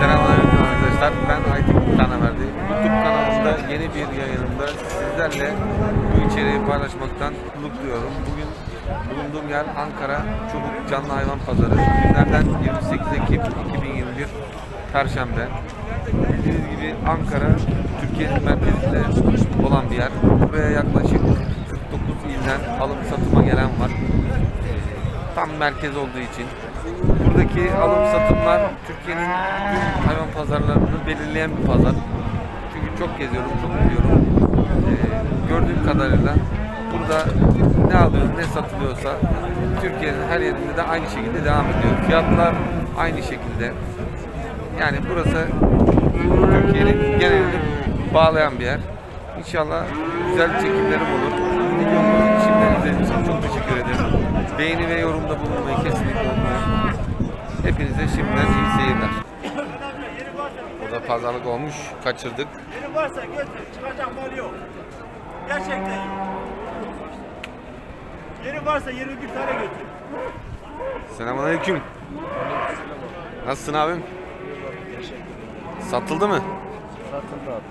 Selamünaleyküm arkadaşlar. Ben Aytekin Tanaverdi. YouTube kanalımda yeni bir yayınımda sizlerle bu içeriği paylaşmaktan mutluluk duyuyorum. Bugün bulunduğum yer Ankara Çubuk Canlı Hayvan Pazarı. Günlerden 28 Ekim 2021 Perşembe. Bildiğiniz gibi Ankara Türkiye'nin merkezinde olan bir yer. Buraya yaklaşık 49 ilden alım satıma gelen var tam merkez olduğu için buradaki alım satımlar Türkiye'nin tüm hayvan pazarlarını belirleyen bir pazar. Çünkü çok geziyorum, çok biliyorum. Ee, gördüğüm kadarıyla burada ne alıyor, ne satılıyorsa Türkiye'nin her yerinde de aynı şekilde devam ediyor. Fiyatlar aynı şekilde. Yani burası Türkiye'nin genelini bağlayan bir yer. İnşallah güzel çekimlerim olur. Videomu şimdiden çok teşekkür ederim. Beğeni ve yorumda bulunmayı kesinlikle unutmayın. Hepinize şimdiden iyi seyirler. Burada pazarlık olmuş, kaçırdık. Benim varsa götür. Çıkacak mal yok. Gerçekten yok. Yeri varsa 21 tane götür. Selamünaleyküm. Nasılsın abim? Satıldı mı? Satıldı abi.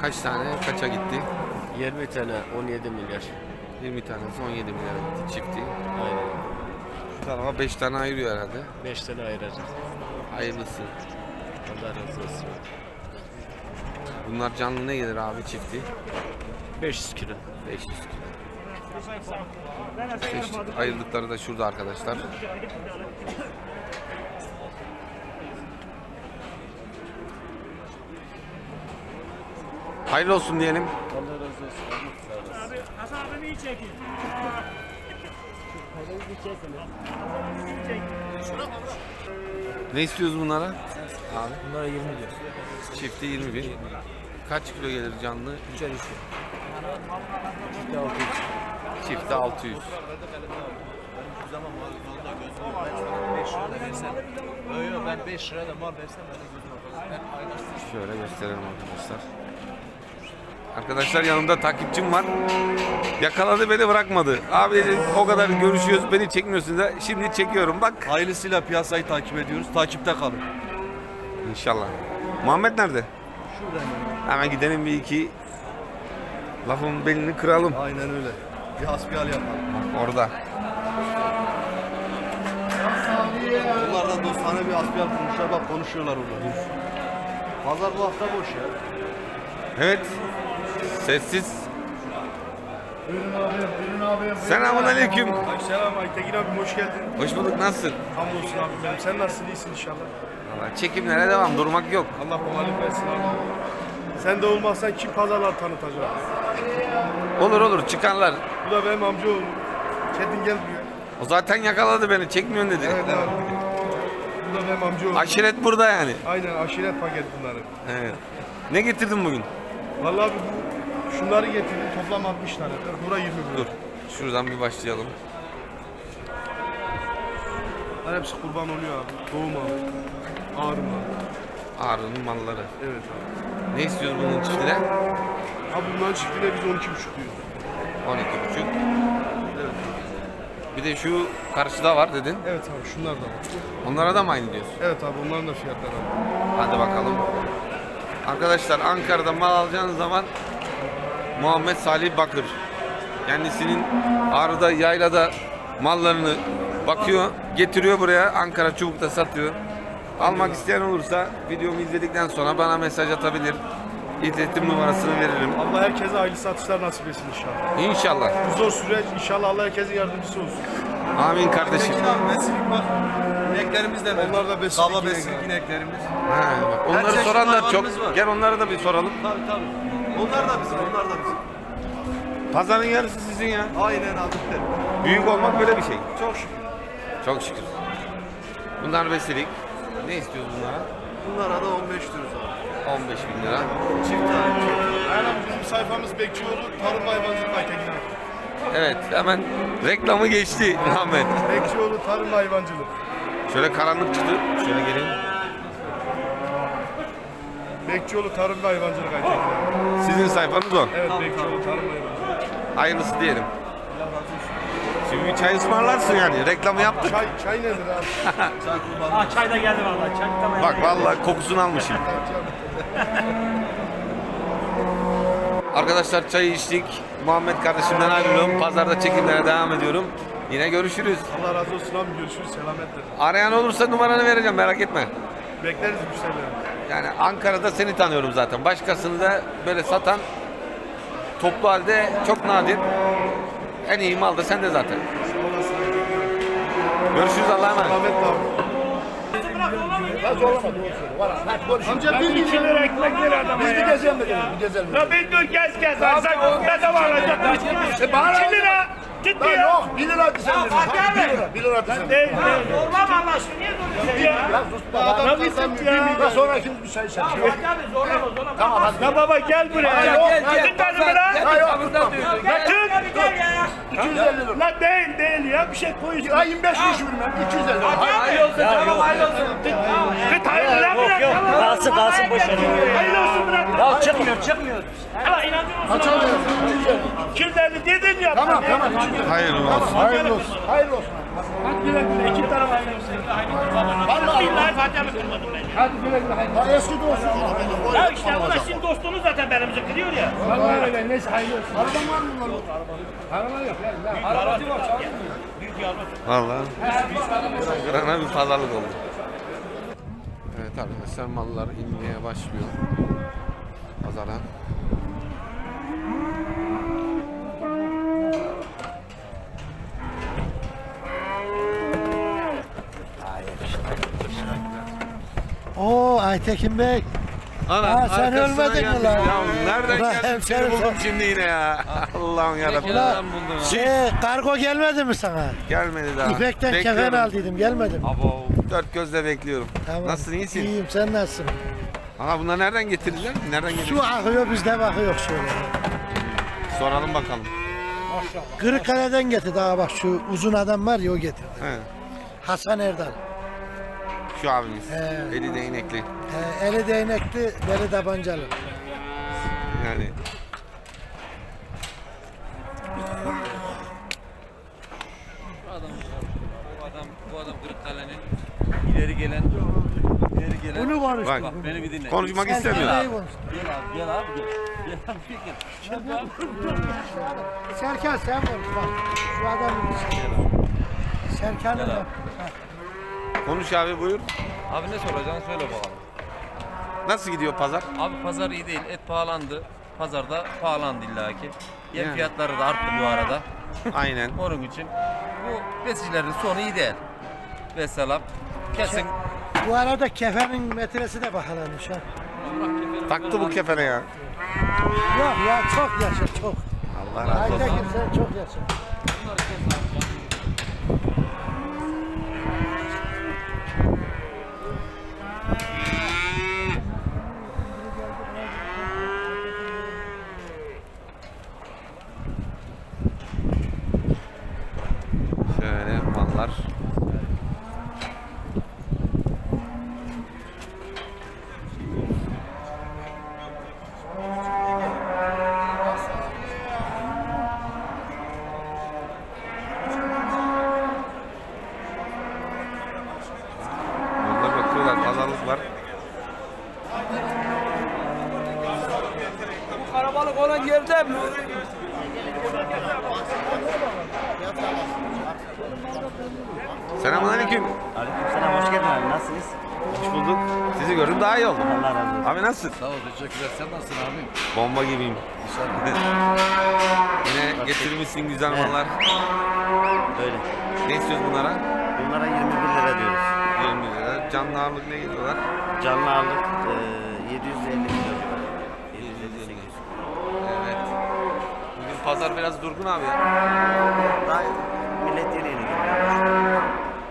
Kaç tane, kaça gitti? 20 tane 17 milyar. 20 tanesi 17 milyar gitti çifti. Aynen. Şu tarafa 5 tane ayırıyor herhalde. 5 tane ayıracak. Hayırlısı. Allah razı olsun. Bunlar canlı ne gelir abi çifti? 500 kilo. 500 kilo. Çeşit ayırdıkları da şurada arkadaşlar. Hayırlı olsun diyelim. Allah razı olsun. Abi Hasan iyi çekin. Ne istiyoruz bunlara? Abi Bunlara 20 diyor. çifti 20 bin. Kaç kilo gelir canlı? 3'er 3. İşte 600. Çifti 600. Yok yok ben 5 liraya da mal versem ben de gözüme bakar. Ben aynaştırırım. Şöyle gösterelim arkadaşlar. Arkadaşlar yanımda takipçim var. Yakaladı beni bırakmadı. Abi dedi o kadar görüşüyoruz beni çekmiyorsun da şimdi çekiyorum bak. Hayırlısıyla piyasayı takip ediyoruz. Takipte kalın. İnşallah. Muhammed nerede? Şuradan Hemen gidelim bir iki lafın belini kıralım. Aynen öyle. Bir hasbihal yapalım. Orada. Onlar da dostane bir hasbihal kurmuşlar. Bak konuşuyorlar orada. Pazar bu hafta boş ya. Evet. Sessiz. Selamun aleyküm. Selam Aytekin abim hoş geldin. Hoş bulduk nasılsın? Hamdolsun abim benim. Sen nasılsın? İyisin inşallah. Vallahi çekimlere devam durmak yok. Allah kolaylık versin abi. Sen de olmazsan kim pazarlar tanıtacak? Olur olur çıkarlar. Bu da benim amcaoğlum. Kedin gel buraya. O zaten yakaladı beni çekmiyorsun dedi. Evet abi. Bu da benim amcaoğlum. Aşiret burada yani. Aynen aşiret paket bunları. Evet. Ne getirdin bugün? Vallahi abi bu şunları getirdim toplam 60 tane. Bura 20 Dur. Şuradan bir başlayalım. Bunlar hepsi kurban oluyor abi. Doğum abi. Ağrım abi. Ağrı'nın malları. Evet abi. Ne istiyoruz bunun çiftine? Abi bunların çiftine biz 12,5 diyoruz. 12,5. Evet. Bir de şu karşıda var dedin. Evet abi şunlar da var. Onlara da mı aynı diyorsun? Evet abi onların da fiyatları abi. Hadi bakalım. Arkadaşlar Ankara'da mal alacağınız zaman Muhammed Salih Bakır. Kendisinin Ağrı'da, Yayla'da mallarını bakıyor, getiriyor buraya. Ankara Çubuk'ta satıyor. Almak isteyen olursa videomu izledikten sonra bana mesaj atabilir. İletim numarasını veririm. Allah herkese hayırlı satışlar nasip etsin inşallah. İnşallah. Bu zor süreç inşallah Allah herkesin yardımcısı olsun. Amin kardeşim. Tekin abi beslik var. İneklerimiz de mevcut. Onlar da beslik Kaba inek beslik ineklerimiz. Ha, bak, Her onları çeşit soranlar çok. hayvanımız var. Gel onları da bir soralım. Tabii tabii. Onlar da bizim, onlar da bizim. Pazarın yarısı sizin ya. Aynen abi. Büyük olmak böyle bir şey. Çok şükür. Çok şükür. Bunlar besledik. Ne istiyoruz bunlara? Bunlara da 15 diyoruz abi. 15 bin lira. Çift tane. Aynen bizim sayfamız Bekçioğlu Tarım Hayvancılık Aytekin abi. Evet hemen reklamı geçti Ahmet. Bekçioğlu Tarım Hayvancılık. Şöyle karanlık çıktı. Şöyle gelin. Bekçioğlu Tarım ve Hayvancılık Aytekin. Sizin sayfanız o. Evet Bekçioğlu Tarım ve Hayvancılık. Hayırlısı diyelim. Şimdi Bir çay ısmarlarsın yani. Reklamı yaptık. Çay, çay nedir abi? Ha çay da geldi vallahi. Çay tamam. Bak vallahi kokusunu almışım. Arkadaşlar çay içtik. Muhammed kardeşimden ayrılıyorum. Pazarda çekimlere devam ediyorum. Yine görüşürüz. Allah razı olsun abi. Görüşürüz. Selametle. Arayan olursa numaranı vereceğim merak etme. Bekleriz müşterileri. Yani Ankara'da seni tanıyorum zaten. Başkasını da böyle satan toplu halde çok nadir. En iyi mal da sende zaten. Olasın. Görüşürüz Allah'a emanet. Selametle abi. Amca bir iki lira ekmek ver adama ya. Biz bir gezelim dedim. Bir gezelim. Ya bir dur gez gez. Sen bedava alacak. E bana 2 lira. Ciddi ya. Yok 1 lira hadi sen. Fatih abi. 1 lira. 1 lira sen. Değil değil. Olmaz Allah aşkına niye duruyorsun ya? Ya sus baba. Tabii sus ya. Ya sonra ikimiz bir çay içelim. Fatih abi zorlama zorlama. Tamam hadi. Ya baba gel buraya. Gel gel. Tut beni bana. Ya yok tutmam. Ya tut. Gel ya. 250 lira. La değil değil ya bir şey koyuyorsun. Ya 25 kuruş vermem. 250 lira. Hayırlı olsun tamam hayırlı olsun. Tut hayırlı lan bırak. Yok kalsın kalsın boş ver. Hayırlı olsun bırak. Ya çıkmıyor çıkmıyor. Hala inanıyor musun? Açalım. 250 dedin ya. Tamam tamam. Hayırlı olsun. Hayırlı olsun. Hayırlı olsun. Hadi güle güle. İki tarafa Vallahi billahi Fatih abi kırmadım ben. Hadi güle güle. Ha, eski dostum. Ya işte bu da sizin dostunuz zaten benimizi kırıyor ya. Vallahi öyle. Neyse hayırlı olsun. Araban var mı? Araban yok. ya. Arabacı var. Vallahi. Kırana bir pazarlık oldu. Evet arkadaşlar mallar inmeye başlıyor. Pazara. Aytekin Bey. Ana, Ha, sen arkasına ölmedin mi lan? Ya nereden Ulan geldin? Seni hemşerim buldum sen- şimdi yine ya. Allah'ım yarabbim. Ulan şey kargo gelmedi mi sana? Gelmedi daha. İpek'ten kefen Bekliyorum. aldıydım gelmedi mi? Dört gözle bekliyorum. Tamam. Nasılsın iyisin? İyiyim sen nasılsın? Ana bunlar nereden getirdiler? Nereden Su geliyor? akıyor bizde bakıyor şöyle. Soralım bakalım. Kırıkkale'den getirdi daha bak şu uzun adam var ya o getirdi. He, Hasan Erdal. Şu abimiz. He. Eli değnekli. Ee, eli değnekli, beli tabancalı. Yani. Bu adam, bu adam Kırıkkale'nin ileri gelen ileri gelen Bunu konuş. Bak, beni bir dinle. konuşmak istemiyor. konuş. Gel abi gel abi gel. Gel abi gel. Serkan sen konuş bak. Şu adamın Serkan'ın bak. Konuş abi buyur. Abi ne soracaksın söyle bakalım. Nasıl gidiyor pazar? Abi pazar iyi değil. Et pahalandı. Pazarda pahalandı illaki. Yem Yani. fiyatları da arttı bu arada. Aynen. Onun için bu besicilerin sonu iyi değil. Vesselam. Kesin. Bu arada kefenin metresi de pahalanmış ha. Taktı bu kefene ya. Yok ya çok yaşa çok. Allah razı olsun. Aytekin sen çok yaşa. Şöyle mallar. Onlar bakıyorlar pazarlık var. Karabalık olan yerde mi? Selamünaleyküm. Aleykümselam hoş geldin abi nasılsınız? Hoş bulduk. Sizi gördüm daha iyi oldum. Allah razı olsun. Abi nasılsın? Sağ ol teşekkürler. Sen nasılsın abi? Bomba gibiyim. Yine getirmişsin güzel mallar. Öyle. Ne istiyoruz bunlara? Bunlara 21 lira diyoruz. 20 lira. Canlı ağırlık ne geliyorlar? Canlı ağırlık e, 750 kilo civarı. 750 800. Evet. Bugün pazar biraz durgun abi ya. Daha millet yeni yeni geliyor.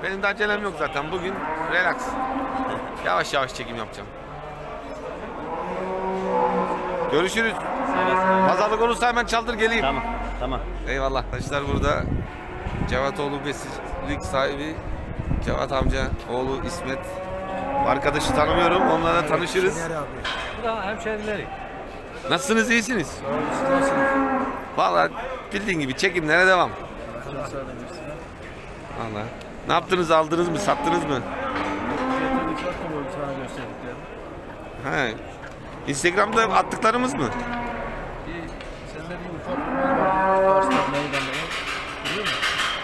Benim de acelem yok zaten. Bugün relax. Yavaş yavaş çekim yapacağım. Görüşürüz. Pazarlık olursa hemen çaldır geleyim. Tamam tamam. Eyvallah. Arkadaşlar burada Cevatoğlu Besicilik sahibi Cevat amca, oğlu İsmet. Arkadaşı tanımıyorum. Onunla da tanışırız. Hemşerileri. Nasılsınız? iyisiniz? Vallahi bildiğin gibi çekimlere devam. Allah. Ne yaptınız? Aldınız mı? Sattınız mı? He. Instagram'da attıklarımız mı?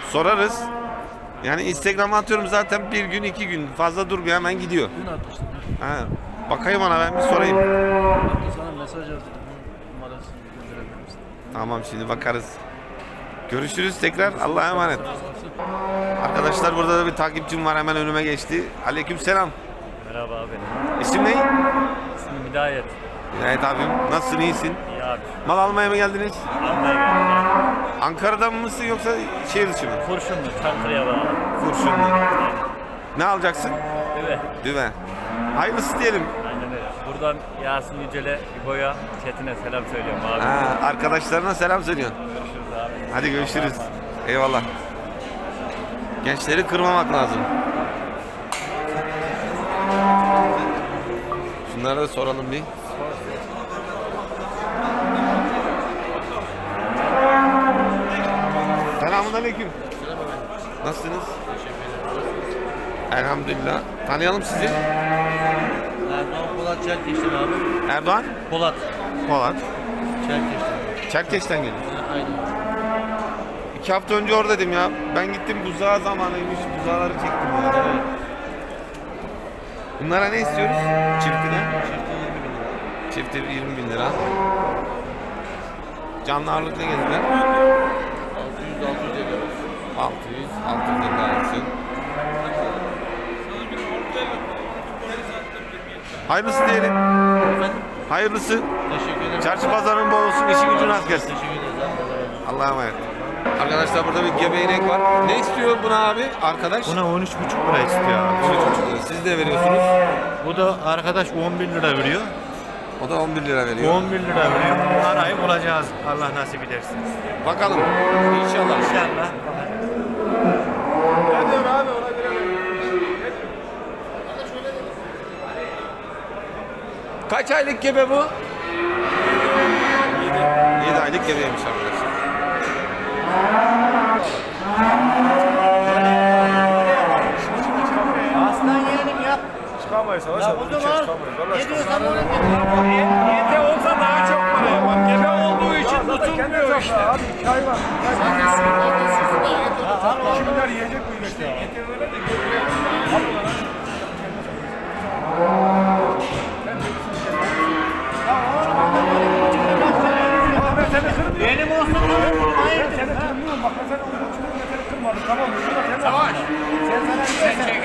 Sorarız. Yani Instagram'a atıyorum zaten bir gün iki gün fazla durmuyor hemen gidiyor. Ha. Bakayım ona ben bir sorayım. Sana mesaj yazdım. Numarası gönderebiliriz. Tamam şimdi bakarız. Görüşürüz tekrar. Allah'a emanet. Arkadaşlar burada da bir takipçim var hemen önüme geçti. Aleyküm selam. Merhaba abi. İsim ne? İsmim Hidayet. Evet abim. Nasılsın iyisin? İyi abi. Mal almaya mı geldiniz? Almaya geldim. Ankara'dan mısın yoksa şehir dışı mı? Kurşunlu, Çankırı'ya bağlı. Kurşunlu. Ne alacaksın? Evet. Düve. Hayırlısı diyelim. Aynen öyle. Buradan Yasin Yücel'e, İbo'ya, Çetin'e selam söylüyorum abi. Ha, arkadaşlarına selam söylüyorsun. Görüşürüz. Hadi görüşürüz. Eyvallah. Gençleri kırmamak lazım. Şunlara da soralım bir. Selamun aleyküm. Nasılsınız? Elhamdülillah. Tanıyalım sizi. Erdoğan Polat Çerkeş'ten abi. Erdoğan Polat Polat. Çerkeş'ten. Çerkeş'ten geliyor. Aynen. İki hafta önce oradaydım ya. Ben gittim buzağı zamanıymış. Buzağları çektim ya. Bunlara ne istiyoruz? Çiftine? Çifti 20 bin lira. Çifti 20 bin lira. Canlı ağırlık ne geldiler? 600 600 lira. 600, 650 arası. Hayırlısı diyelim. Hayırlısı. Teşekkür ederim. Çarşı pazarın bol olsun, işin gücün az gelsin. Teşekkür ederiz. Allah'a emanet. Arkadaşlar burada bir gebe inek var. Ne istiyor buna abi arkadaş? Buna 13,5 lira istiyor abi. 13,5 lira. Siz de veriyorsunuz. Bu da arkadaş 11 lira veriyor. O da 11 lira veriyor. 11 lira veriyor. Arayı bulacağız Allah nasip ederse. Bakalım. İnşallah. İnşallah. Kaç aylık gebe bu? 7 aylık gebeymiş arkadaşlar. Aslan yeğenim yap. Çıkamayız. Ya zaman çıkamayız. Vallahi ne diyorsan onu Yete olsa daha çok para yapar. Gebe olduğu için tutulmuyor işte. Abi iki ay var. İki milyar yiyecek bu işte. Benim olsun. Hayır. Bak ben seni uçurum ya seni kırmadım. Tamam mı? Şurada sen Savaş.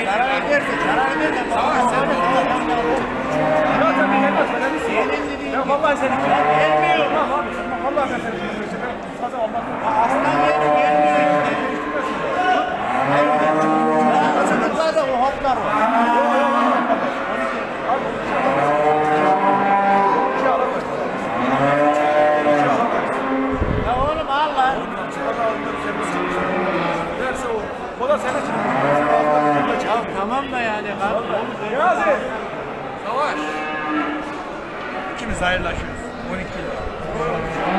Zarar ederse, zarar ederse. Savaş sen Zaten bir gelmez. Ben emin Senin dediğin Ben vallahi seni gelmiyor. Tamam abi. Tamam vallahi ben seni kırmışım. Ben fazla olmaz. Aslan yeğenim gelmiyor işte. Ya çocuklarda o hoplar var. Ya Da senin için. Ya tamam da yani. Gazi. Savaş. İkimiz hayırlaşıyoruz. 12 lira.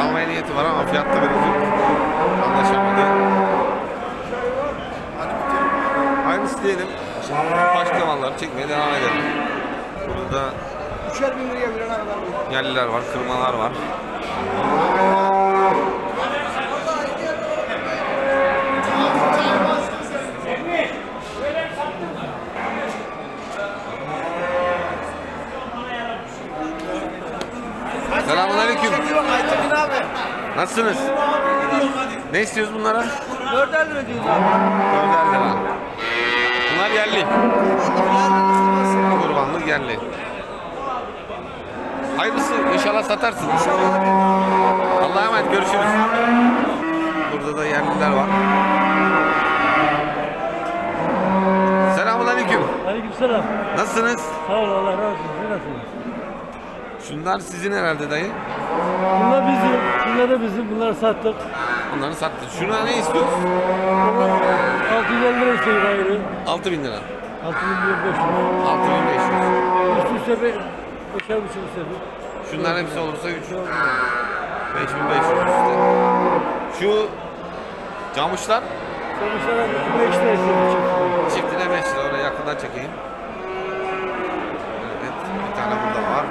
Almaya niyeti var ama fiyatta birazcık anlaşamadı. Aynısı diyelim. Başka malları çekmeye devam edelim. Burada Üçer bin liraya bir kadar. yerliler var, kırmalar var. Selamun aleyküm. Aytekin abi. Nasılsınız? Ne istiyoruz bunlara? Dörder lira diyoruz abi. Lira. Bunlar yerli. Kurbanlık yerli. Hayırlısı inşallah satarsın. Allah'a emanet görüşürüz. Burada da yerliler var. Selamun aleyküm. Aleykümselam. Nasılsınız? Sağ ol Allah razı olsun. Siz nasılsınız? Şunlar sizin herhalde dayı. Bunlar bizim. Bunlar da bizim. Bunları sattık. Bunları sattı. Şuna ne istiyoruz? Bunlar 650 lira istiyor ayrı. 6000 lira. 6500. Üst üste bir beşer buçuk üste bir. Şunların hepsi olursa 3 5500 üstte. Şu camışlar Sonuçta beş lira istedik. çiftine 5 lira. Oraya yakından çekeyim. Evet. Bir tane burada var.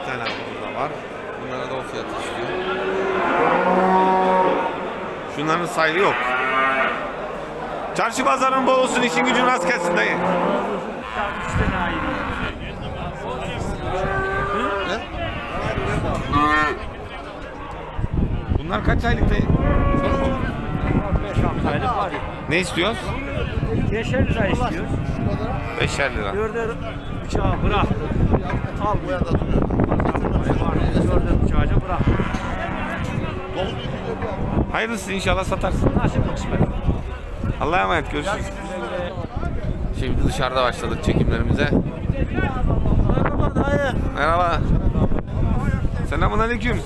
Bir tane burada var. Bunlara da o fiyatı istiyor. Şunların sahibi yok. Çarşı pazarın bol olsun, işin gücün rast gelsin dayı. Bunlar kaç aylık dayı? Ne istiyoruz? Beşer lira istiyoruz. Beşer lira. Dörder bıçağı bıraktı. Al bu yanda duruyor. Dörder bıçağı bırak. Hayırlısı inşallah satarsın. Allah'a emanet görüşürüz. Şimdi dışarıda başladık çekimlerimize. Merhaba dayı. Merhaba. Selamun aleyküm.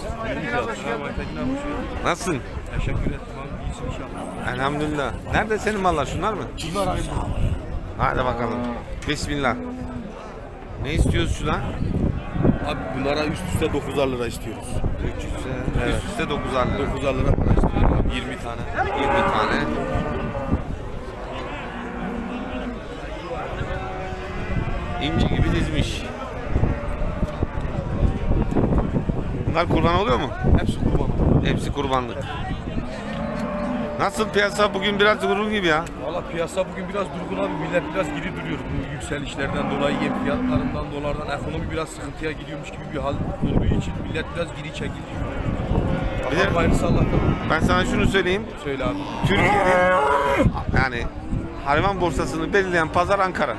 Nasılsın? Teşekkür ederim inşallah. Elhamdülillah. Nerede senin mallar? Şunlar mı? Bunlar aynı. Hadi bakalım. Bismillah. Ne istiyoruz şuna? Abi bunlara üst üste 9'ar lira istiyoruz. 300 evet. Üst üste 9 lira. 9'ar lira para istiyoruz abi 20 tane. 20 tane. İnci gibi dizmiş. Bunlar kurban oluyor mu? Hepsi kurban. Hepsi kurbanlık. Nasıl piyasa bugün biraz durgun gibi ya? Valla piyasa bugün biraz durgun abi. Millet biraz geri duruyor. Bu yükselişlerden dolayı, yem fiyatlarından, dolardan ekonomi biraz sıkıntıya gidiyormuş gibi bir hal olduğu için millet biraz geri çekiliyor. Bir hayırlısı Allah'tan. Ben sana şunu söyleyeyim. Söyle abi. Türkiye'de yani hayvan borsasını belirleyen pazar Ankara.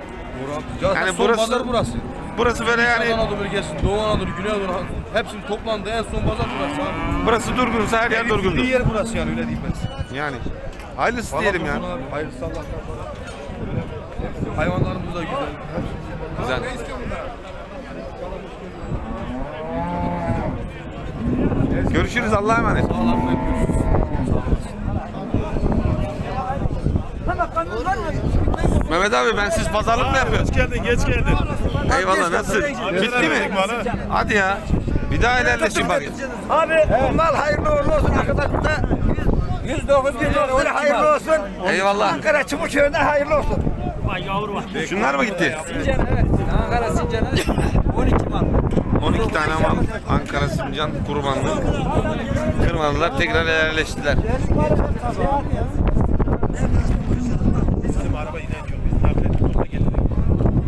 Zaten Yani son burası- pazar burası. Burası böyle Yani... yani Anadolu bölgesi, Doğu Anadolu, Güney Anadolu hepsinin toplandığı en son pazar burası abi. burası durgunsa her yer durgundur. Bir yer burası yani öyle diyeyim ben size. Yani hayırlısı diyelim ya. durgun Abi. Hayırlısı Allah'tan. Hayvanlarımız da güzel. Güzel. Görüşürüz Allah'a emanet. Mehmet abi ben siz pazarlık mı yapıyorsunuz? geldin, geç geldin. Eyvallah nasıl? Bitti mi? Hadi ya. Bir daha ilerlesin bakayım. Abi mal hayırlı uğurlu olsun arkadaşlar. 109 bin lira hayırlı olsun. Eyvallah. Ankara Çubuköy'ünde hayırlı olsun. Şunlar mı gitti? Sincan evet. Ankara Sincan'a 12 mal. 12 tane mal Ankara Sincan kurbanlık. Kırmadılar tekrar yerleştiler. Bizim araba yine çok. Biz naklet yolda geldik.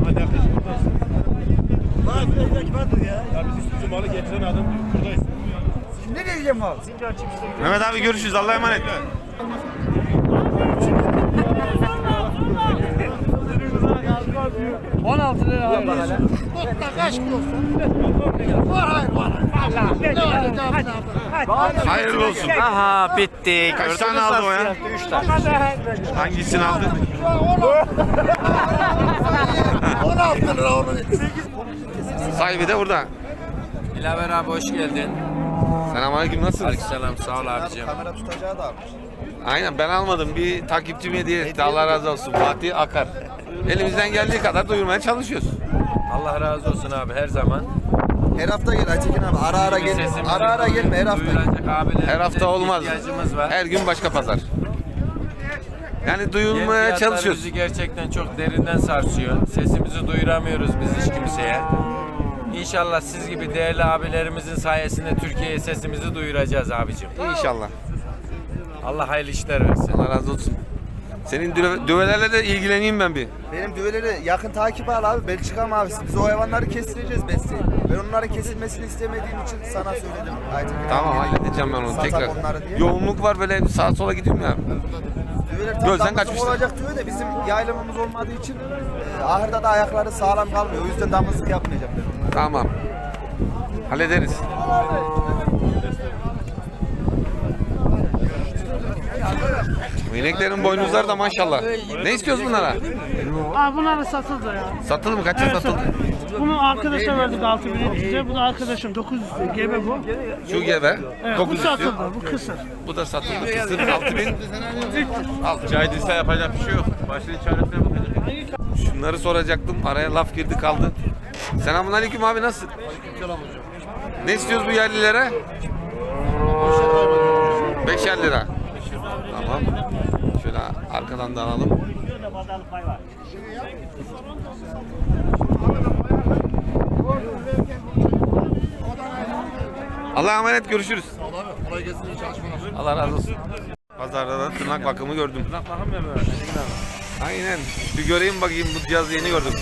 Hadi arkadaşım buradayız. Ya biz üstümüzü malı getiren adam diyor. Buradayız. Ne diyeceğim mal? Mehmet abi görüşürüz Allah'a emanet. Hayırlı olsun. Aha bitti. Kaç tane aldı o ya? 3 tane. Hangisini aldı? 16 lira onu. Sahibi de burada. Dilaver abi hoş geldin. Selamünaleyküm nasılsınız? Aleykümselam sağ ol abicim. Kamera tutacağı da almış. Aynen ben almadım. Bir takipçim hediye etti. Allah razı olsun. Fatih Akar. Elimizden geldiği kadar duyurmaya çalışıyoruz. Allah razı olsun abi her zaman. Her hafta gel Aytekin abi. Ara ara gel. Ara ara gelme her hafta. Abilerimize Her hafta olmaz. ihtiyacımız var. Her gün başka pazar. Yani Yem duyulmaya fiyatları çalışıyoruz. bizi gerçekten çok derinden sarsıyor. Sesimizi duyuramıyoruz biz hiç kimseye. İnşallah siz gibi değerli abilerimizin sayesinde Türkiye'ye sesimizi duyuracağız abicim. İnşallah. Allah hayırlı işler versin. Allah razı olsun. Senin düve- düvelerle de ilgileneyim ben bir. Benim düveleri yakın takip al abi. Belçika mavisi. Biz o hayvanları kestireceğiz besleyin. Ben onların kesilmesini istemediğim için sana söyledim Aytekin abi. Tamam halledeceğim ben onu Satak tekrar. onları diye. Yoğunluk var böyle sağa sola gidiyorum ya. Düveler tam Gözden damızlık kaçmışlar. olacak düve de bizim yayılımımız olmadığı için ahırda da ayakları sağlam kalmıyor. O yüzden damızlık yapmayacağım onlara. Tamam. Hallederiz. Bu İneklerin boynuzları da maşallah. Ne istiyoruz bunlara? Abi bunlar da satıldı ya. Satıldı mı? Kaça satıldı? Bunu arkadaşa verdik 6700'e. Bu da arkadaşım 900 gebe bu. Şu gebe. Evet, bu 900 diyor. satıldı. Bu kısır. Bu da satıldı. Kısır 6000. 6 Caydıysa yapacak bir şey yok. Başını çaresine bakacak. Şunları soracaktım. Araya laf girdi kaldı. Selamun aleyküm abi nasılsın? Ne istiyoruz bu yerlilere? Beşer lira. Tamam. Şöyle arkadan da alalım. Allah'a emanet görüşürüz. Allah razı olsun. Pazarda da tırnak bakımı gördüm. Tırnak bakım yapıyor. Aynen. Bir göreyim bakayım bu cihazı yeni gördüm.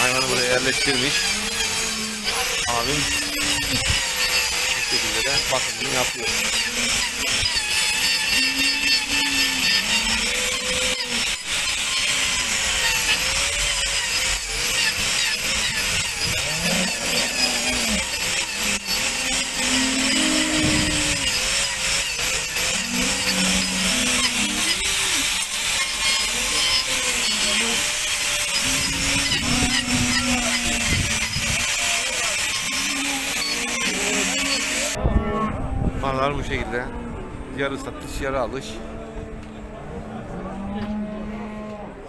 Hayvanı buraya yerleştirmiş. Abim bu şekilde de bakımını yapıyor. Mallar bu şekilde. Yarı satış, yarı alış.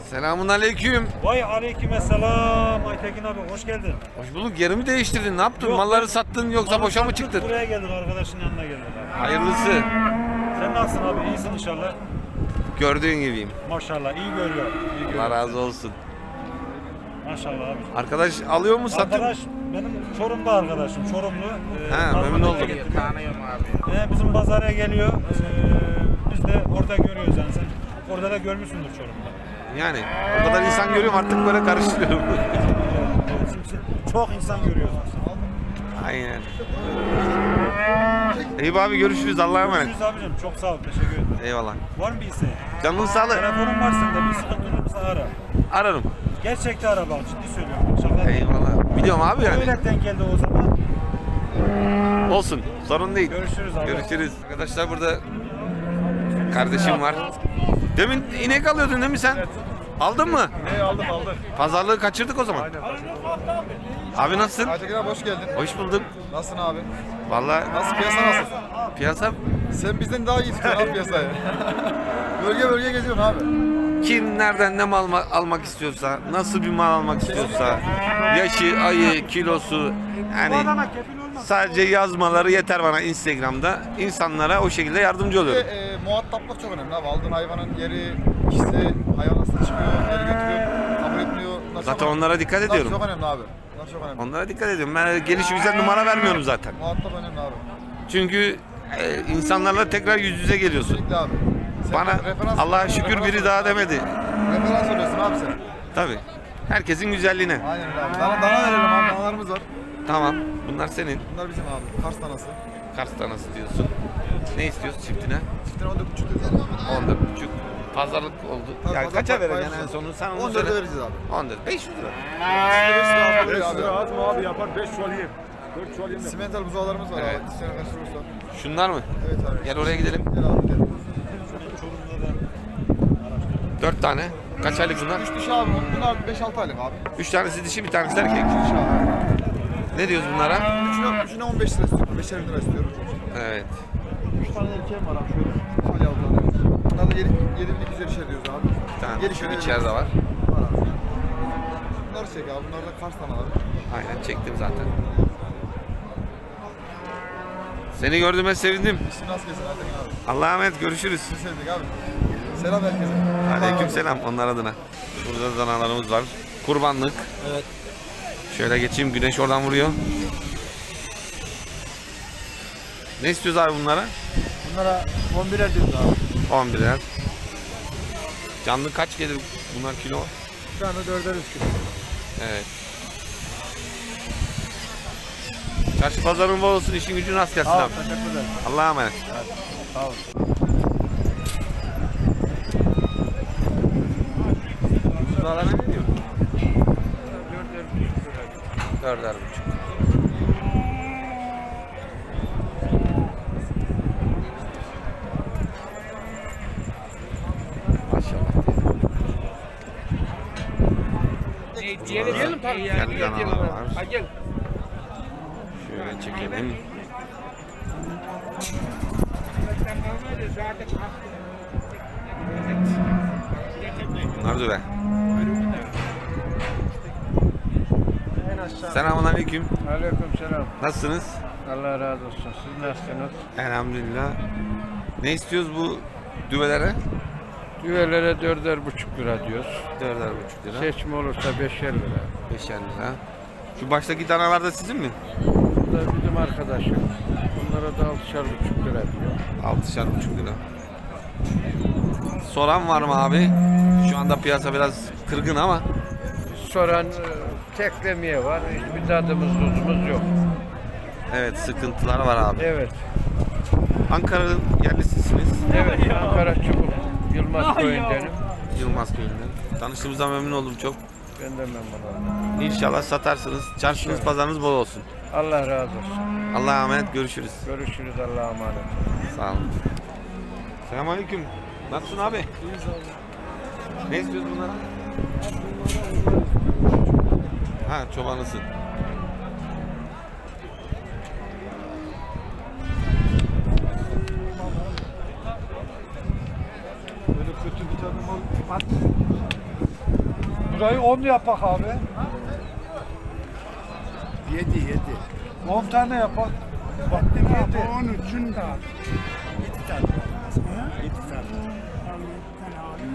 Selamun aleyküm. Vay aleykümselam Aytekin abi hoş geldin. Hoş bulduk. Yerimi değiştirdin. Ne yaptın? Yok, Malları sattın yoksa Malı boşa mı sattık, çıktın? Buraya geldik arkadaşın yanına geldik abi. Hayırlısı. Sen nasılsın abi iyisin inşallah. Gördüğün gibiyim. Maşallah iyi görüyor. iyi görüyor. Allah razı olsun. Maşallah abi. Arkadaş alıyor mu satıyor? Arkadaş benim Çorum'da arkadaşım. Çorumlu. Ee, Almanya'ya memnun oldum. getiriyor. Ee, bizim pazara geliyor. Ee, biz de orada görüyoruz yani sen. Orada da görmüşsündür Çorum'da. Yani o kadar insan görüyorum artık böyle karıştırıyorum. Çok insan görüyoruz. Aynen. Eyüp abi görüşürüz. Allah'a emanet. Görüşürüz abicim. Çok sağ ol. Teşekkür ederim. Eyvallah. Var mı bir isteğin? Canın sağlığı. Telefonun var sende. Bir sıkıntı olursa ara. Ararım. Gerçekte ara bak. Ciddi söylüyorum. Şaka. Eyvallah. Biliyorum abi yani. Öyle denk geldi o zaman. Olsun. Sorun değil. Görüşürüz abi. Görüşürüz. Arkadaşlar burada kardeşim var. Demin inek alıyordun değil mi sen? Aldın mı? Ne aldım aldım. Pazarlığı kaçırdık o zaman. Abi nasılsın? Aytekin abi hoş geldin. Hoş bulduk. Nasılsın abi? Vallahi Nasıl piyasa nasıl? piyasa Sen bizden daha iyi tutuyorsun abi piyasayı. bölge bölge geziyorsun abi. Kim nereden ne mal ma- almak istiyorsa, nasıl bir mal almak istiyorsa, yaşı, ayı, kilosu yani sadece yazmaları yeter bana Instagram'da. İnsanlara o şekilde yardımcı oluyorum. e, muhataplık çok önemli abi. Aldığın hayvanın yeri, kişisi, hayvan hasta çıkıyor, yeri götürüyor, kabul etmiyor. Bunlar Zaten çok önemli. onlara dikkat Bunlar ediyorum. çok önemli abi. Bunlar çok önemli. Onlara dikkat ediyorum. Ben gelişi güzel numara vermiyorum zaten. Muhatap önemli abi. Çünkü e, insanlarla tekrar yüz yüze geliyorsun. Kesinlikle abi. Bana referans- Allah'a şükür referans biri daha demedi. Referans oluyorsun abi sen. Tabii. Herkesin güzelliğine. Aynen öyle abi. Dana, dana verelim abi. Danalarımız var. Tamam. Bunlar senin. Bunlar bizim abi. Kars danası. Kars tanası diyorsun. Ne istiyorsun çiftine? Çiftine 14 buçuk diyoruz abi. 14 buçuk. Pazarlık oldu. Tabii, yani pazar- kaça vereceksin paylaşacağız. en sonunu? Sen onu 14'e söyle. vereceğiz abi. 14. 500 lira. 5 lira abi. Az mı abi yapar 5 çuval yiyeyim. 4 çuval yiyeyim. Simental buzağlarımız var Evet. abi. Şunlar mı? Evet abi. Gel oraya gidelim. Gel abi gel. 4 tane. Kaç aylık bunlar? 3 dişi abi. Bunlar 5-6 aylık abi. 3 tanesi dişi, bir tanesi erkek. Dişi abi. Ne diyoruz bunlara? Üçüne, üçüne 15 lira istiyorum. 5'er bin lira istiyorum. Evet. 3 tane erkeğim var abi şöyle. Hadi yavrular. Bunlar da 7 7200 işe diyoruz abi. Bir tane Gel şu şöyle içeride var. Var abi. Bunları çek abi. Bunlar da Kars danaları. Aynen çektim zaten. Seni gördüğüme sevindim. İşin nasıl Aytekin abi. Allah'a emanet görüşürüz. Biz sevdik abi. Selam herkese. Aleyküm selam onlar adına. Burada danalarımız var. Kurbanlık. Evet. Şöyle geçeyim güneş oradan vuruyor. Ne istiyoruz abi bunlara? Bunlara 11'er diyoruz abi. 11'er. Canlı kaç gelir bunlar kilo? Bir tane 4'er 3 kilo. Evet. Çarşı pazarın bol olsun, işin gücün rast gelsin abi. Teşekkürler. Allah'a emanet. Sağ ol. Dağlara ne diyor? Dörder buçuk. Maşallah. Diyelim tabii. Kendi danalar var. gel. Şöyle çekelim. Bunlar düve. Selamun aleyküm. Aleyküm selam. Nasılsınız? Allah razı olsun. Siz nasılsınız? Elhamdülillah. Ne istiyoruz bu düvelere? Düvelere dörder buçuk lira diyoruz. Dörder buçuk lira. Seçim olursa beşer lira. Beşer lira. Şu baştaki danalar da sizin mi? Bu da bizim arkadaşım. Bunlara da altışar buçuk lira diyor. Altışar buçuk lira. Soran var mı abi? Şu anda piyasa biraz kırgın ama Soran e, teklemeye var. Hiçbir tadımız tuzumuz yok. evet sıkıntılar var abi. Evet. Ankara'nın yerlisisiniz. Evet. Ankara Çubuk. Yılmaz köyündenim. Yılmaz köyünden. Tanıştığımızda memnun oldum çok. Ben de memnun oldum. İnşallah satarsınız. Çarşınız pazarınız bol olsun. Allah razı olsun. Allah'a emanet görüşürüz. Görüşürüz. Allah'a emanet. Sağ olun. Selamünaleyküm. Nasılsın abi? Ne istiyoruz bunlara? Ha çobanısın. Burayı 10 yapak abi. 7 7. 10 tane yapak. Bak 7. 13'ün de.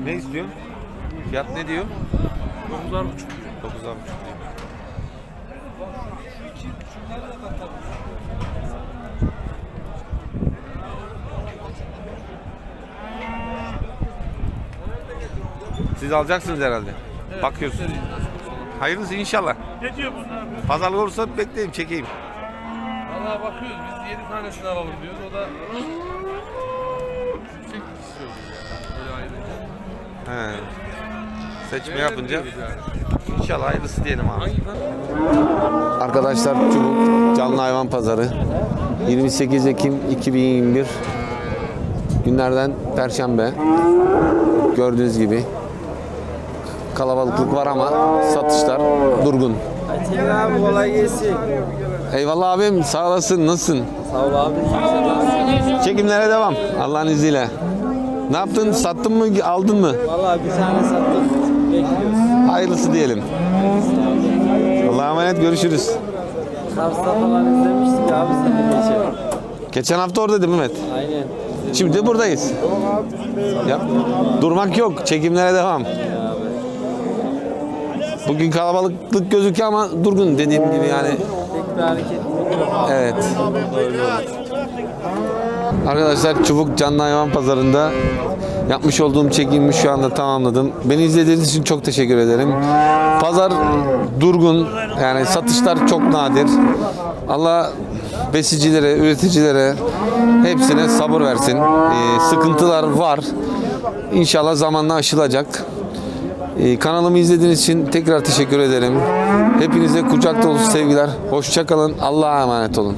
Ne istiyor? Fiyat ne diyor? 9'ar buçuk. 9'ar buçuk diyor. Siz alacaksınız herhalde. Bakıyorsunuz. Hayırlısı inşallah. Ne diyor bunlar? Pazarlık olursa bekleyeyim, çekeyim. Valla bakıyoruz biz 7 tanesini alalım diyoruz. O da yüksek istiyoruz yani. Böyle ayrıca. He. Seçme yapınca inşallah hayırlısı diyelim abi. Arkadaşlar Çubuk Canlı Hayvan Pazarı 28 Ekim 2021 günlerden Perşembe gördüğünüz gibi kalabalıklık var ama satışlar durgun. abi kolay gelsin. Eyvallah abim sağ olasın nasılsın? Sağ ol abi. Çekimlere devam Allah'ın izniyle. Ne yaptın? Sattın mı? Aldın mı? Vallahi bir tane sattık. Bekliyoruz. Hayırlısı diyelim. Allah'a emanet görüşürüz. Kars'ta falan izlemiştik abi seni geçen. Geçen hafta oradaydı Mehmet. Aynen. Şimdi buradayız. Ya, durmak yok. Çekimlere devam. Bugün kalabalıklık gözüküyor ama durgun dediğim gibi yani. Evet. Arkadaşlar Çubuk Canlı Hayvan Pazarı'nda yapmış olduğum çekimi şu anda tamamladım. Beni izlediğiniz için çok teşekkür ederim. Pazar durgun. Yani satışlar çok nadir. Allah besicilere, üreticilere hepsine sabır versin. Ee, sıkıntılar var. İnşallah zamanla aşılacak. Ee, kanalımı izlediğiniz için tekrar teşekkür ederim. Hepinize kucak dolusu sevgiler. Hoşçakalın. Allah'a emanet olun.